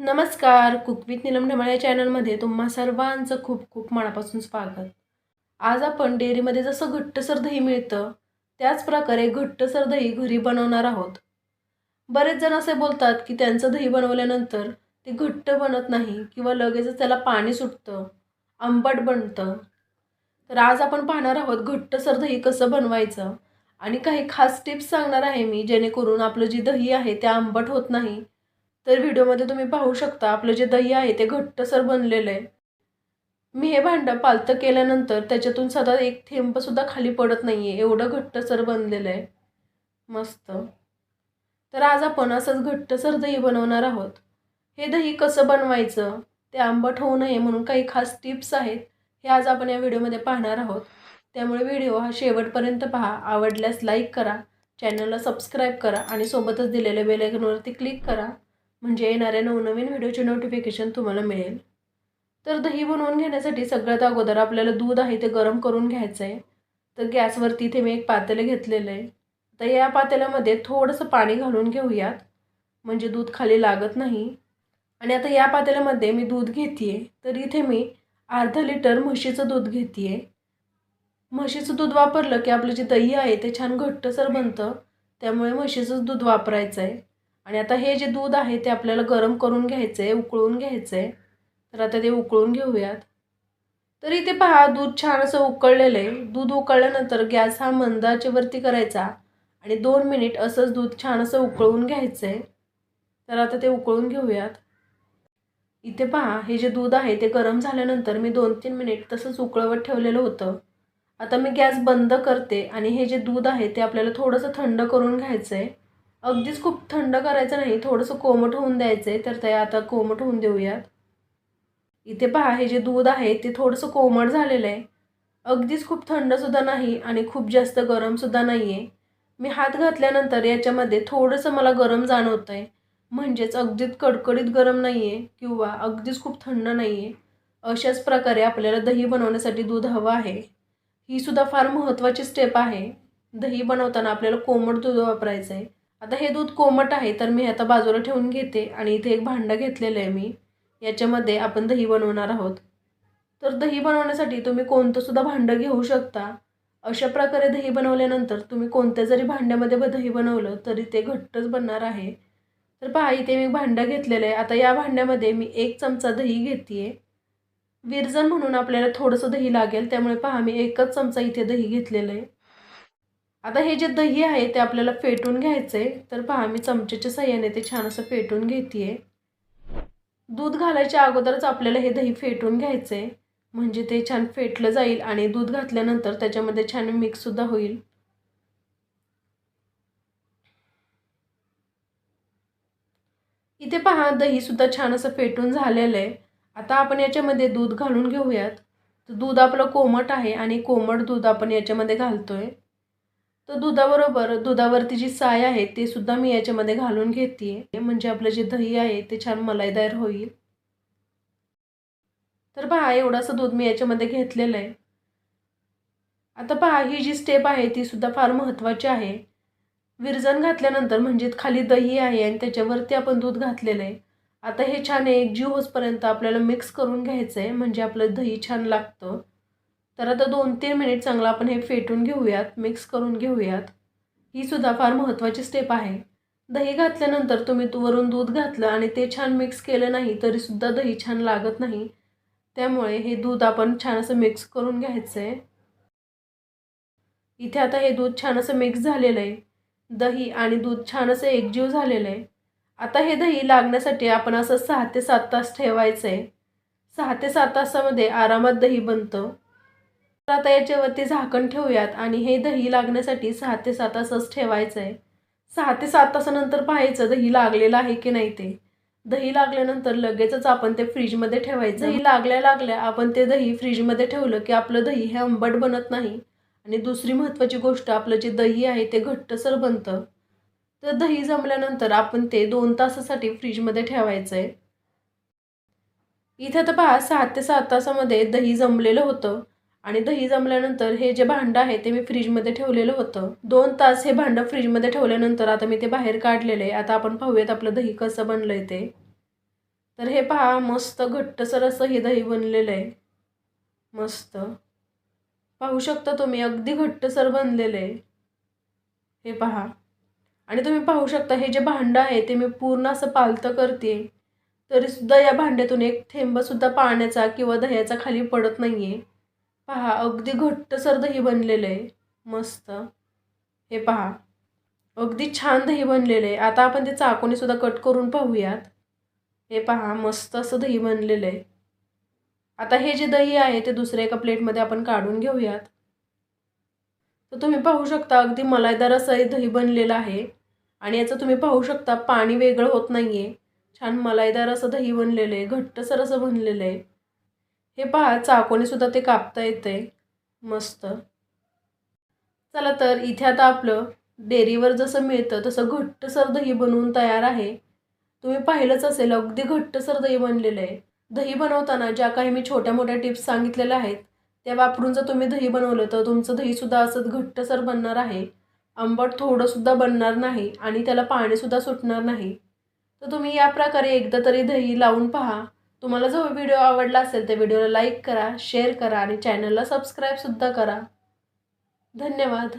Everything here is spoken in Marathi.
नमस्कार कुकविथ निलम ढमाळे चॅनलमध्ये तुम्हा सर्वांचं खूप खूप मनापासून स्वागत. आज आपण डेअरीमध्ये जसं घट्टसर दही मिळतं त्याचप्रकारे घट्टसर दही घरी बनवणार आहोत. बरेच जण असे बोलतात की त्यांचं दही बनवल्यानंतर ते घट्ट बनत नाही किंवा लगेचच त्याला पाणी सुटतं आंबट बनतं. तर आज आपण पाहणार आहोत घट्टसर दही कसं बनवायचं आणि काही खास टिप्स सांगणार आहे मी जेणेकरून आपलं जी दही आहे ते आंबट होत नाही तर व्हिडिओमध्ये तुम्ही पाहू शकता आपलं जे दही आहे ते घट्टसर बनलेलं आहे. मी हे भांडं पालतं केल्यानंतर त्याच्यातून सदा एक थेंबसुद्धा खाली पडत नाही आहे एवढं घट्टसर बनलेलं आहे. मस्त. तर आज आपण असंच घट्टसर दही बनवणार आहोत. हे दही कसं बनवायचं ते आंबट होऊ नये म्हणून काही खास टिप्स आहेत हे आज आपण या व्हिडिओमध्ये पाहणार आहोत. त्यामुळे व्हिडिओ हा शेवटपर्यंत पहा आवडल्यास लाईक करा चॅनलला सबस्क्राईब करा आणि सोबतच दिलेल्या बेलायकनवरती क्लिक करा. म्हणजे येणाऱ्या नवनवीन व्हिडिओचे नोटिफिकेशन तुम्हाला मिळेल. तर दही बनवून घेण्यासाठी सगळ्यात अगोदर आपल्याला दूध आहे ते गरम करून घ्यायचं आहे तर गॅसवरती इथे मी एक पातेलं घेतलेलं आहे. तर या पातेल्यामध्ये थोडंसं पाणी घालून घेऊयात. म्हणजे दूध खाली लागत नाही. आणि आता या पातेल्यामध्ये मी दूध घेते आहे तर इथे मी अर्धा लिटर म्हशीचं दूध घेते आहे म्हशीचं दूध वापरलं की आपलं जे दही आहे ते छान घट्टसर बनतं. त्यामुळे म्हशीचंच दूध वापरायचं आहे आणि आता हे जे दूध आहे ते आपल्याला गरम करून घ्यायचं आहे उकळून घ्यायचं आहे तर आता ते उकळून घेऊयात. तर इथे पहा दूध छान असं उकळलेलं आहे. दूध उकळल्यानंतर गॅस हा मंदाच्यावरती करायचा आणि दोन मिनिट असंच दूध छान असं उकळून घ्यायचं आहे तर आता ते उकळून घेऊयात. इथे पहा हे जे दूध आहे ते गरम झाल्यानंतर मी दोन तीन मिनिट तसंच उकळवत ठेवलेलं होतं. आता मी गॅस बंद करते आणि हे जे दूध आहे ते आपल्याला थोडंसं थंड करून घ्यायचं आहे अगदीच खूप थंड करायचं नाही थोडंसं कोमट होऊन द्यायचं आहे तर ते आता कोमट होऊन देऊयात. इथे पहा हे जे दूध आहे ते थोडंसं कोमट झालेलं आहे. अगदीच खूप थंडसुद्धा नाही आणि खूप जास्त गरमसुद्धा नाही आहे मी हात घातल्यानंतर याच्यामध्ये थोडंसं मला गरम जाणवतं आहे म्हणजेच अगदीच कडकडीत गरम नाही आहे किंवा अगदीच खूप थंड नाही आहे अशाच प्रकारे आपल्याला दही बनवण्यासाठी दूध हवं आहे. ही सुद्धा फार महत्त्वाची स्टेप आहे. दही बनवताना आपल्याला कोमट दूध वापरायचं आहे आता हे दूध कोमट आहे तर मी आता बाजूला ठेवून घेते आणि इथे एक भांडं घेतलेलं आहे मी. याच्यामध्ये आपण दही बनवणार आहोत. तर दही बनवण्यासाठी तुम्ही कोणतंसुद्धा भांडं घेऊ शकता. अशा प्रकारे दही बनवल्यानंतर तुम्ही कोणत्या जरी भांड्यामध्ये दही बनवलं तरी ते घट्टच बनणार आहे. तर पहा इथे मी भांडं घेतलेलं आहे. आता या भांड्यामध्ये मी एक चमचा दही घेते आहे विरजन म्हणून आपल्याला थोडंसं दही लागेल त्यामुळे पहा मी एकच चमचा इथे दही घेतलेलं आहे. आता हे जे दही आहे ते आपल्याला फेटून घ्यायचं आहे तर पहा मी चमच्याच्या सहाय्याने ते छान असं फेटून घेते आहे दूध घालायच्या अगोदरच आपल्याला हे दही फेटून घ्यायचं आहे म्हणजे ते छान फेटलं जाईल आणि दूध घातल्यानंतर त्याच्यामध्ये छान मिक्ससुद्धा होईल. इथे पहा दहीसुद्धा छान असं फेटून झालेलं आहे. आता आपण याच्यामध्ये दूध घालून घेऊयात. तर दूध आपलं कोमट आहे आणि कोमट दूध आपण याच्यामध्ये घालतो आहे तर दुधाबरोबर दुधावरती जी साय आहे ते सुद्धा मी याच्यामध्ये घालून घेते म्हणजे आपलं जे दही आहे ते छान मलाईदार होईल. तर पहा एवढंसं दूध मी याच्यामध्ये घेतलेलं आहे. आता पहा ही जी स्टेप आहे ती सुद्धा फार महत्त्वाची आहे. विरजण घातल्यानंतर म्हणजे खाली दही आहे आणि त्याच्यावरती आपण दूध घातलेलं आहे. आता हे छान एक जीव होसपर्यंत आपल्याला मिक्स करून घ्यायचं आहे म्हणजे आपलं दही छान लागतं. तर आता दोन तीन मिनिट चांगलं आपण हे फेटून घेऊयात मिक्स करून घेऊयात. ही सुद्धा फार महत्त्वाची स्टेप आहे. दही घातल्यानंतर तुम्ही वरून दूध घातलं आणि ते छान मिक्स केलं नाही तरीसुद्धा दही छान लागत नाही. त्यामुळे हे दूध आपण छान असं मिक्स करून घ्यायचं आहे इथे आता हे दूध छान असं मिक्स झालेलं आहे दही आणि दूध छान असं एकजीव झालेलं आहे आता हे दही लागण्यासाठी आपण असं सहा ते सात तास ठेवायचं आहे सहा ते सात तासामध्ये आरामात दही बनतं. आता याच्यावरती झाकण ठेवूयात आणि हे दही लागण्यासाठी सहा ते सात तासच ठेवायचं आहे सहा ते सात तासानंतर पाहायचं दही लागलेलं आहे की नाही ते. दही लागल्यानंतर लगेचच आपण ते फ्रीजमध्ये ठेवायचं. दही लागल्या लागल्या आपण ते दही फ्रीजमध्ये ठेवलं की आपलं दही हे आंबट बनत नाही. आणि दुसरी महत्त्वाची गोष्ट आपलं जे दही आहे ते घट्टसर बनतं. तर दही जमल्यानंतर आपण ते दोन तासासाठी फ्रीजमध्ये ठेवायचं आहे इथं तर पहा सहा ते सात तासामध्ये दही जमलेलं होतं. आणि दही जमल्यानंतर हे जे भांडं आहे ते मी फ्रीजमध्ये ठेवलेलं होतं. दोन तास हे भांडं फ्रीजमध्ये ठेवल्यानंतर आता मी ते बाहेर काढलेलं. आहे आता आपण पाहूयात आपलं दही कसं बनलं आहे ते. तर हे पहा मस्त घट्टसर असं हे दही बनलेलं आहे. मस्त. पाहू शकता तुम्ही अगदी घट्टसर बनलेलं आहे. हे पहा. आणि तुम्ही पाहू शकता हे जे भांडं आहे ते मी पूर्ण असं पालतं करते तरीसुद्धा या भांड्यातून एक थेंबसुद्धा पाण्याचा किंवा दह्याचा खाली पडत नाही आहे पहा अगदी घट्टसर दही बनलेलं आहे. मस्त. हे पहा. अगदी छान दही बनलेलं आहे. आता आपण ते चाकूने कट करून पाहूयात. हे पहा मस्त असं दही बनलेलं आहे. आता हे जे दही आहे ते दुसऱ्या एका प्लेटमध्ये आपण काढून घेऊयात. तर तुम्ही पाहू शकता अगदी मलाईदार असं हे दही बनलेलं आहे. आणि याचं तुम्ही पाहू शकता पाणी वेगळं होत नाही आहे छान मलाईदार असं दही बनलेलं आहे. घट्टसर असं बनलेलं आहे. हे पहा चाकोने सुद्धा ते कापता येते मस्त. चला तर इथे आता आपलं डेअरीवर जसं मिळतं तसं घट्टसर दही बनवून तयार आहे. तुम्ही पाहिलंच असेल अगदी घट्टसर दही बनलेलं आहे. दही बनवताना ज्या काही मी छोट्या मोठ्या टिप्स सांगितलेल्या आहेत त्या वापरून जर तुम्ही दही बनवलं तर तुमचं दहीसुद्धा असंच घट्टसर बनणार आहे. आंबट थोडंसुद्धा बनणार नाही आणि त्याला पाणीसुद्धा सुटणार नाही. तर तुम्ही या प्रकारे एकदा तरी दही लावून पहा. तुम्हाला जो व्हिडिओ आवडला असेल त्या व्हिडिओला लाईक करा शेअर करा आणि चॅनलला सबस्क्राईबसुद्धा करा. धन्यवाद.